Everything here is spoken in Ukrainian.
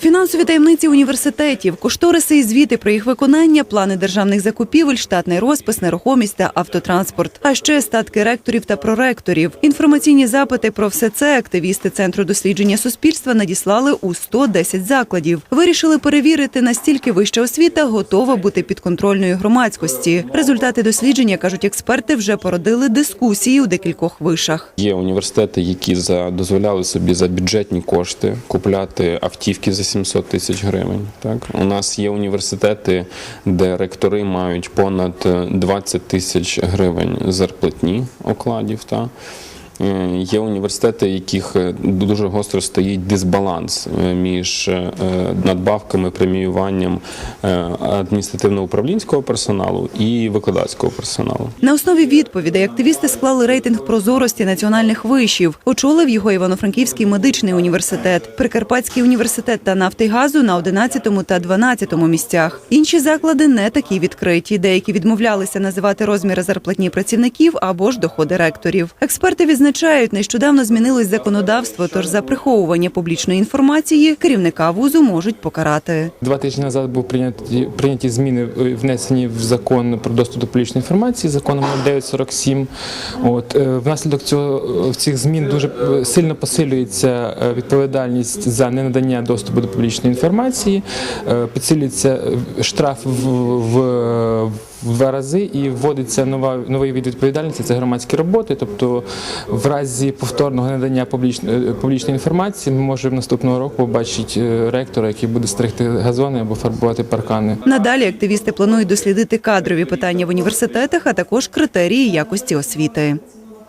Фінансові таємниці університетів, кошториси і звіти про їх виконання, плани державних закупівель, штатний розпис, нерухомість та автотранспорт, а ще статки ректорів та проректорів. Інформаційні запити про все це активісти центру дослідження суспільства надіслали у 110 закладів. Вирішили перевірити, настільки вища освіта готова бути підконтрольною громадськості. Результати дослідження кажуть експерти, вже породили дискусії у декількох вишах. Є університети, які дозволяли собі за бюджетні кошти купляти автівки за 700 тисяч гривень. Так у нас є університети, де ректори мають понад е, 20 тисяч гривень зарплатні окладів. Та Е, Є університети, яких е, дуже гостро стоїть дисбаланс е, між е, надбавками, преміюванням е, адміністративно-управлінського персоналу і викладацького персоналу. На основі відповідей активісти склали рейтинг прозорості національних вишів. Очолив його Івано-Франківський медичний університет, Прикарпатський університет та нафти газу на 11 та 12 місцях. Інші заклади не такі відкриті. Деякі відмовлялися називати розміри зарплатні працівників або ж доходи ректорів. Експерти відзначають, нещодавно змінилось законодавство. Тож за приховування публічної інформації керівника вузу можуть покарати. Два тижні назад був прийняті прийняті зміни е, внесені в закон про доступ до публічної інформації, законом 947. От е, внаслідок цього е, цих змін дуже сильно посилюється відповідальність за ненадання доступу до публічної інформації, підсилюється штраф в, в два рази і вводиться нова новий від відповідальності. Це громадські роботи. Тобто, в разі повторного надання публічної е, публічної інформації, ми можемо наступного року побачити е, ректора, який буде стригти газони або фарбувати паркани. Надалі активісти планують дослідити кадрові питання в університетах, а також критерії якості освіти.